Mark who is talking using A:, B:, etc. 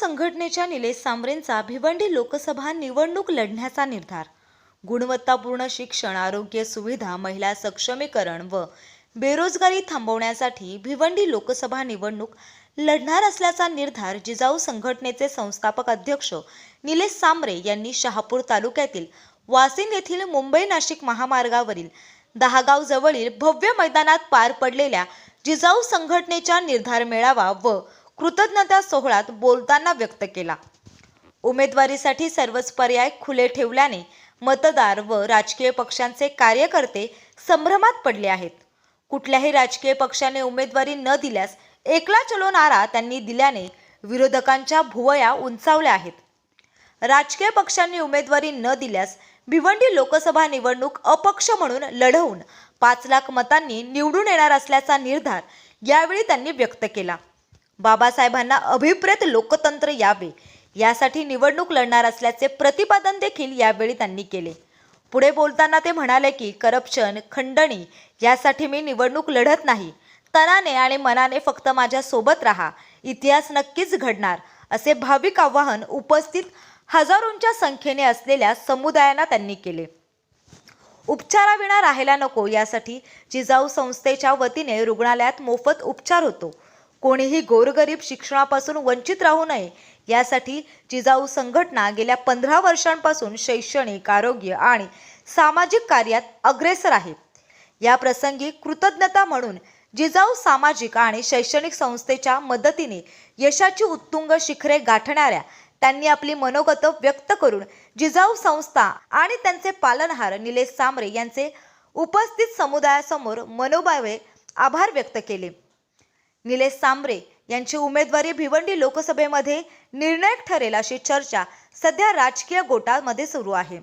A: संघटनेच्या निलेश सांबरेंचा भिवंडी लोकसभा निवडणूक लढण्याचा निर्धार. गुणवत्तापूर्ण शिक्षण आरोग्य सुविधा महिला सक्षमीकरण व बेरोजगारी थांबवण्यासाठी भिवंडी लोकसभा निवडणूक लढणार असल्याचा निर्धार जिजाऊ संघटनेचे संस्थापक अध्यक्ष निलेश सांबरे यांनी शहापूर तालुक्यातील वासिन येथील मुंबई नाशिक महामार्गावरील दहागाव जवळील भव्य मैदानात पार पडलेल्या जिजाऊ संघटनेच्या निर्धार मेळावा व कृतज्ञता सोहळ्यात बोलताना व्यक्त केला. उमेदवारीसाठी सर्वच पर्याय खुले ठेवल्याने मतदार व राजकीय पक्षांचे कार्यकर्ते संभ्रमात पडले आहेत. कुठल्याही राजकीय पक्षाने उमेदवारी न दिल्यास एकला चलो नारा त्यांनी दिल्याने विरोधकांच्या भुवया उंचावल्या आहेत. राजकीय पक्षांनी उमेदवारी न दिल्यास भिवंडी लोकसभा निवडणूक अपक्ष म्हणून लढवून पाच लाख मतांनी निवडून येणार असल्याचा निर्धार यावेळी त्यांनी व्यक्त केला. बाबासाहेबांना अभिप्रेत लोकतंत्र यावे. यासाठी निवडणूक लढणार असल्याचे प्रतिपादन देखील यावेळी त्यांनी केले. पुढे बोलताना ते म्हणाले की करप्शन खंडणी यासाठी मी निवडणूक लढत नाही. तनाने आणि मनाने फक्त माझ्या सोबत राहा. इतिहास नक्कीच घडणार. असे भाविक आवाहन उपस्थित हजारोंच्या संख्येने असलेल्या समुदायांना त्यांनी केले. उपचाराविना राहायला नको यासाठी जिजाऊ संस्थेच्या वतीने रुग्णालयात मोफत उपचार होतो. कोणीही गोरगरीब शिक्षणापासून वंचित राहू नये यासाठी जिजाऊ संघटना गेल्या पंधरा वर्षांपासून शैक्षणिक आरोग्य आणि सामाजिक कार्यात अग्रेसर आहे. या प्रसंगी कृतज्ञता म्हणून जिजाऊ सामाजिक आणि शैक्षणिक संस्थेच्या मदतीने यशाची उत्तुंग शिखरे गाठणाऱ्या त्यांनी आपली मनोगत व्यक्त करून जिजाऊ संस्था आणि त्यांचे पालनहार निलेश सामरे यांचे उपस्थित समुदायासमोर मनोभावे आभार व्यक्त केले. निलेश सांबरे यांची उमेदवारी भिवंडी लोकसभेमध्ये निर्णायक ठरेल अशी चर्चा सध्या राजकीय गोटामध्ये सुरू आहे.